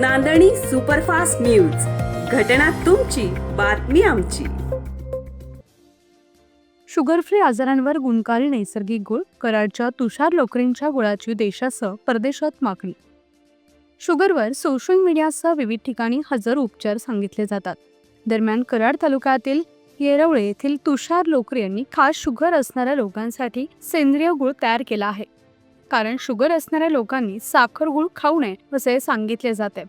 नांदणी superfast news. घटना तुमची बातमी आमची. शुगर फ्री आजारांवर गुणकारी नैसर्गिक गुळ कराडच्या तुषार लोकरींच्या गुळाची देशासह परदेशात मागणी. शुगरवर सोशल मीडियासह विविध ठिकाणी हजर उपचार सांगितले जातात. दरम्यान कराड तालुक्यातील येरवळे येथील तुषार लोकरे यांनी खास शुगर असणाऱ्या लोकांसाठी सेंद्रिय गुळ तयार केला आहे. कारण शुगर असणाऱ्या लोकांनी साखर गुळ खाऊ नये असे सांगितले जाते.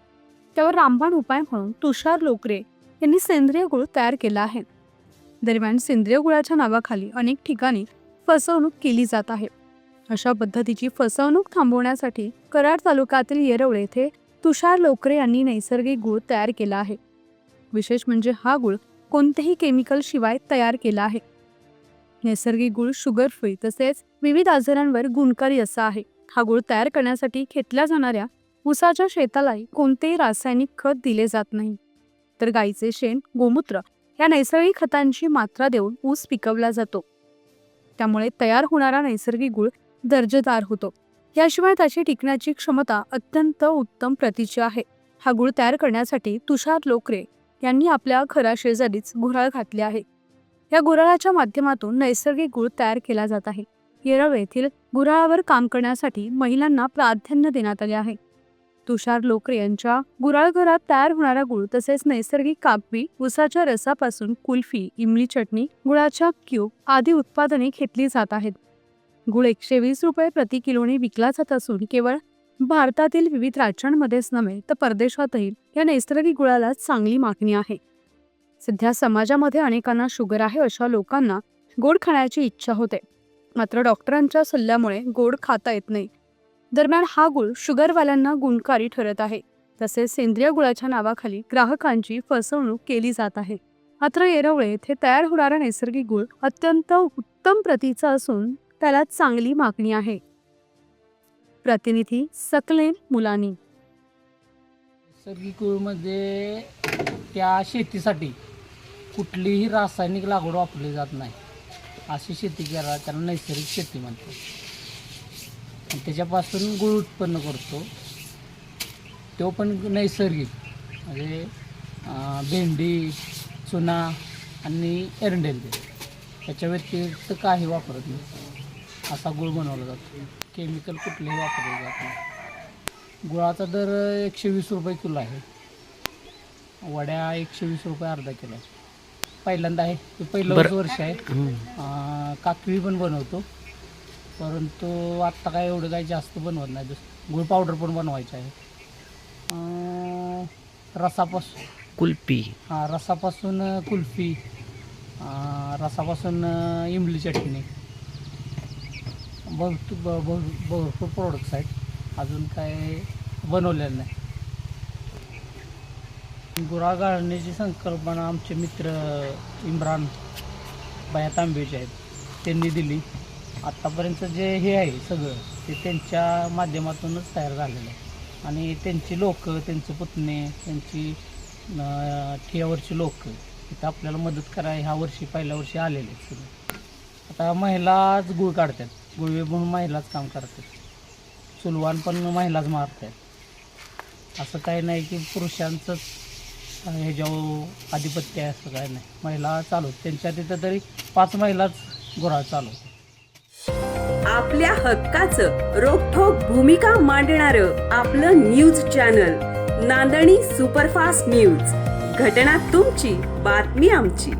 त्यावर रामबाण उपाय म्हणून तुषार लोकरे यांनी सेंद्रिय गुळ तयार केला आहे. दरम्यान सेंद्रिय गुळाच्या नावाखाली अनेक ठिकाणी फसवणूक केली जात आहे. अशा पद्धतीची फसवणूक थांबवण्यासाठी कराड तालुक्यातील येरवळे येथे तुषार लोकरे यांनी नैसर्गिक गुळ तयार केला आहे. विशेष म्हणजे हा गुळ कोणत्याही केमिकल शिवाय तयार केला आहे. नैसर्गिक गुळ शुगर फ्री तसेच विविध आजारांवर गुणकारी असा आहे. हा गुळ तयार करण्यासाठी घेतल्या जाणाऱ्या ऊसाच्या शेतालाही कोणतेही रासायनिक खत दिले जात नाही. तर गाईचे शेण गोमूत्र या नैसर्गिक खतांची मात्रा देऊन ऊस पिकवला जातो. त्यामुळे तयार होणारा नैसर्गिक गुळ दर्जेदार होतो. याशिवाय त्याची टिकण्याची क्षमता अत्यंत उत्तम प्रतीची आहे. हा गुळ तयार करण्यासाठी तुषार लोकरे यांनी आपल्या घराशेजारीच गुऱ्हाळ घातले आहे. या गुराळाच्या माध्यमातून नैसर्गिक गुळ तयार केला जात आहे. केरळ येथील गुराळावर काम करण्यासाठी महिलांना प्राधान्य देण्यात आले आहे. तुषार लोकरे यांच्या गुराळ घरात तयार होणारा गुळ तसेच नैसर्गिक कापवी उसाच्या रसापासून कुल्फी इमली चटणी गुळाच्या क्यूब आदी उत्पादने घेतली जात आहेत. गुळ एकशे वीस रुपये प्रति किलोने विकला जात असून केवळ भारतातील विविध राज्यांमध्येच नव्हे तर परदेशातही या नैसर्गिक गुळाला चांगली मागणी आहे. सध्या समाजामध्ये अनेकांना शुगर आहे अशा लोकांना गोड खाण्याची इच्छा होते. मात्र डॉक्टरांच्या सल्ल्यामुळे गोड खाता येत नाही. दरम्यान हा गुळ शुगरवाल्यांना गुणकारी ठरत आहे. तसेच सेंद्रिय गुळाच्या नावाखाली ग्राहकांची फसवणूक केली जात आहे. मात्र येरवळे येथे तयार होणारा नैसर्गिक गुळ अत्यंत उत्तम प्रतीचा असून त्याला चांगली मागणी आहे. प्रतिनिधी सकलेन मुलानी. नैसर्गिक गुळमध्ये त्या शेतीसाठी कुठलीही रासायनिक लागवड वापरली जात नाही. अशी शेती करायला त्याला नैसर्गिक शेती म्हणतात. आणि त्याच्यापासून गुळ उत्पन्न करतो. तो पण नैसर्गिक. म्हणजे भेंडी चुना आणि एरंडेल त्याच्या व्यतिरिक्त काही वापरत नाही. असा गुळ बनवला जातो. केमिकल कुठलेही वापरले जात नाही. गुळाचा दर एकशे वीस रुपये किलो आहे. वड्या एकशे वीस रुपये अर्धा किलो आहे. पहिल्यांदा आहे. हे पहिलंच वर्ष आहे. अं, काकवी पण बनवतो. परंतु आत्ता काय एवढं काही जास्त बनवत नाही. दुस गुळ पावडर पण बनवायचं आहे. अं, रसापासून. कुल्फी. हां रसापासून कुल्फी. अं, रसापासून अं, इमली चटणी. भरपूर भ- भर- भरपूर प्रोडक्ट्स आहेत. अजून काय बनवलेलं नाही. गुरा गाळण्याची संकल्पना आमचे मित्र इम्रान बाया तांबेचे आहेत. त्यांनी दिली. आत्तापर्यंत जे हे आहे सगळं ते त्यांच्या माध्यमातूनच तयार झालेलं आहे. आणि त्यांची लोक त्यांचे पुतणे त्यांची ठियावरची लोक इथं आपल्याला मदत कराय ह्या वर्षी पहिल्या वर्षी आलेले आहेत सगळे. आता महिलाच गुळ काढतात. गुळवे म्हणून महिलाच काम करतात. चुलवान पण महिलाच मारतात. असं काही नाही की पुरुषांचंच ह्याच्यावर आधिपत्य आहे असं काय नाही. महिला चालू त्यांच्या तिथं तरी पाच महिलाच गुरा चालू आपल्या हक्काचं रोखोक भूमिका मांडणार आपलं news channel Nandni superfast news. घटना तुमची बातमी आमची.